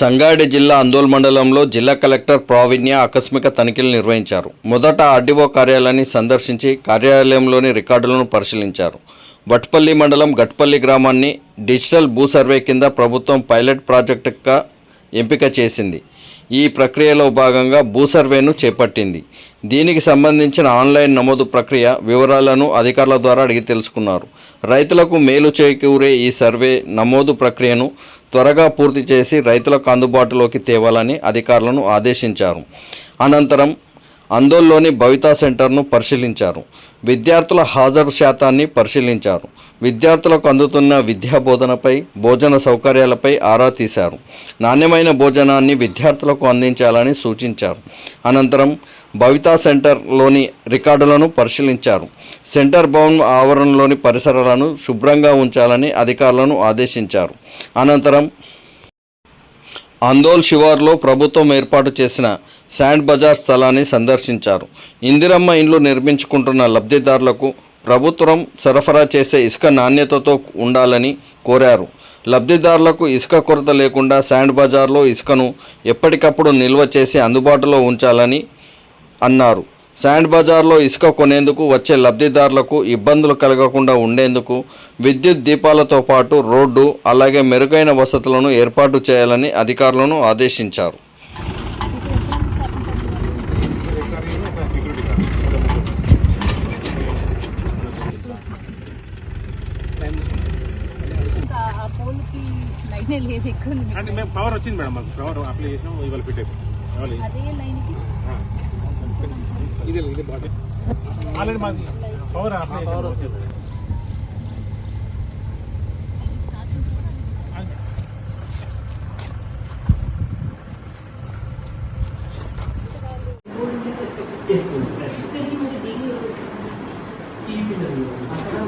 సంగారెడ్డి జిల్లా అందోల్ మండలంలో జిల్లా కలెక్టర్ ప్రావీణ్య ఆకస్మిక తనిఖీలు నిర్వహించారు. మొదట ఆర్డీఓ కార్యాలయాన్ని సందర్శించి కార్యాలయంలోని రికార్డులను పరిశీలించారు. వట్పల్లి మండలం గట్పల్లి గ్రామాన్ని డిజిటల్ భూ సర్వే కింద ప్రభుత్వం పైలట్ ప్రాజెక్టుగా ఎంపిక చేసింది. ఈ ప్రక్రియలో భాగంగా భూ సర్వేను చేపట్టింది. దీనికి సంబంధించిన ఆన్లైన్ నమోదు ప్రక్రియ వివరాలను అధికారుల ద్వారా అడిగి తెలుసుకున్నారు. రైతులకు మేలు చేకూరే ఈ సర్వే నమోదు ప్రక్రియను త్వరగా పూర్తి చేసి రైతులకు అందుబాటులోకి తేవాలని అధికారులను ఆదేశించారు. అనంతరం అందోల్లోని భవితా సెంటర్ను పరిశీలించారు. విద్యార్థుల హాజరు శాతాన్ని పరిశీలించారు. విద్యార్థులకు అందుతున్న విద్యా బోధనపై భోజన సౌకర్యాలపై ఆరా తీశారు. నాణ్యమైన భోజనాన్ని విద్యార్థులకు అందించాలని సూచించారు. అనంతరం భవితా సెంటర్లోని రికార్డులను పరిశీలించారు. సెంటర్ భవన్ ఆవరణలోని పరిసరాలను శుభ్రంగా ఉంచాలని అధికారులను ఆదేశించారు. అనంతరం అందోల్ శివార్లో ప్రభుత్వం ఏర్పాటు చేసిన శాండ్ బజార్ స్థలాన్ని సందర్శించారు. ఇందిరమ్మ ఇండ్లు నిర్మించుకుంటున్న లబ్ధిదారులకు ప్రభుత్వం సరఫరా చేసే ఇసుక నాణ్యతతో ఉండాలని కోరారు. లబ్ధిదారులకు ఇసుక కొరత లేకుండా శాండ్ బజార్లో ఇసుకను ఎప్పటికప్పుడు నిల్వ చేసి అందుబాటులో ఉంచాలని అన్నారు. శాండ్ బజార్లో ఇసుక కొనేందుకు వచ్చే లబ్ధిదారులకు ఇబ్బందులు కలగకుండా ఉండేందుకు విద్యుత్ దీపాలతో పాటు రోడ్డు అలాగే మెరుగైన వసతులను ఏర్పాటు చేయాలని అధికారులను ఆదేశించారు. లైనే లేదు ఎక్కువ ఉంది మీకు. అంటే మేము పవర్ వచ్చింది మేడం మాకు పవర్ అప్లై చేసాం ఇవాళ పెట్టాము ఇవాళ అదే లైన్కి ఇదే ఇదే బాగా ఆల్రెడీ మాకు పవర్ అప్లై చేసాం ఇక్కడికి మరి డైలీ కంప్యూటర్